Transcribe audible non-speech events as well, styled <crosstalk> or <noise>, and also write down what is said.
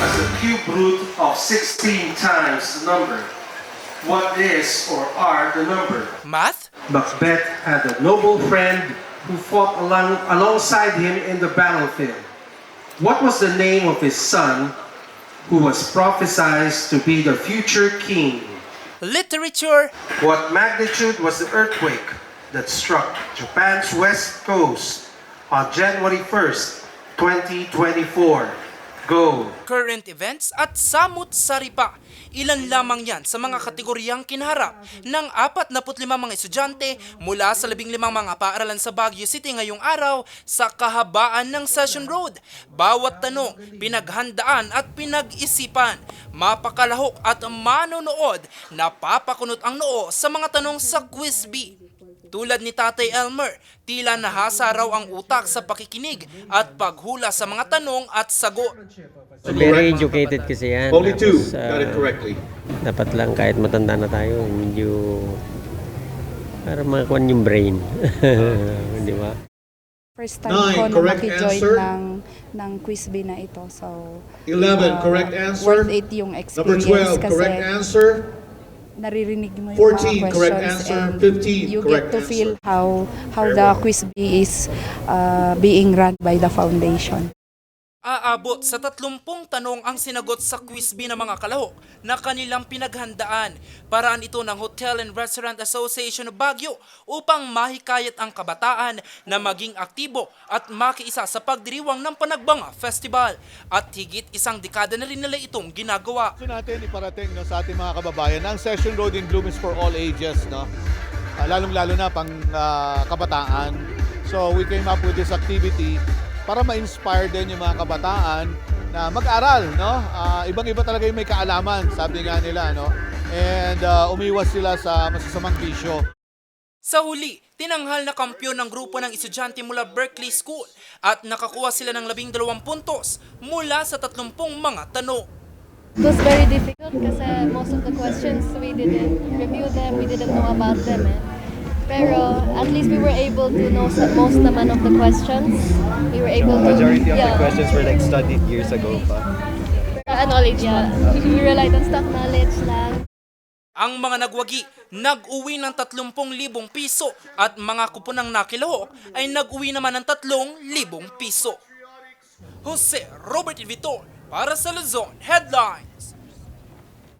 as the cube root of 16 times the number. What is or are the number? Math? Macbeth had a noble friend who fought along, alongside him in the battlefield. What was the name of his son who was prophesied to be the future king? Literature? What magnitude was the earthquake that struck Japan's west coast on January 1st, 2024? Go! current events at samut-sari pa. Ilan lamang yan sa mga kategoryang kinaharap ng 45 mga estudyante mula sa 15 mga paaralan sa Baguio City ngayong araw sa kahabaan ng Session Road. Bawat tanong, pinaghandaan at pinag-isipan. Mapakalahok at manonood, napapakunot ang noo sa mga tanong sa Quiz Bee. Tulad ni Tatay Elmer, tila nahasa raw ang utak sa pakikinig at paghula sa mga tanong at sagot. Very educated kasi yan. Only two Tapos, got it ah, correctly. Dapat lang kahit matanda na tayo, medyo para makakuan yung brain. <laughs> Di ba? First time Nine, ko na correct makijoin answer. ng, ng quiz bee na ito. So, 11, uh, correct answer. Worth it yung Number experience 12, kasi correct answer. Naririnig mo 14, yung mga correct questions answer. and 15, you correct get to answer. feel how how Very the well. quiz bee is uh, being run by the foundation. Aabot sa 30 tanong ang sinagot sa quiz bee ng mga kalahok na kanilang pinaghandaan. Paraan ito ng Hotel and Restaurant Association of Baguio upang mahikayat ang kabataan na maging aktibo at makiisa sa pagdiriwang ng Panagbanga Festival. At higit isang dekada na rin nila itong ginagawa. Gusto natin iparating no, sa ating mga kababayan ang Session Road in Bloom is for all ages. No? Ah, lalong-lalo na pang ah, kabataan. So we came up with this activity para ma-inspire din yung mga kabataan na mag-aral, no? Ah, ibang-iba talaga yung may kaalaman, sabi nga nila, no? And ah, umiwas sila sa masasamang bisyo. Sa huli, tinanghal na kampyon ng grupo ng estudyante mula Berkeley School at nakakuha sila ng 12 puntos mula sa 30 mga tanong. It was very difficult kasi most of the questions we didn't review them, we didn't know about them eh. Pero at least we were able to know most naman of the questions. We were able to Majority of yeah, the questions were like studied years ago pa. uh, knowledge yeah. We relied on stock knowledge lang. Ang mga nagwagi, nag-uwi ng 30,000 piso at mga kuponang nakilahok ay nag-uwi naman ng 3,000 piso. Jose Robert Vitor para sa Luzon Headlines.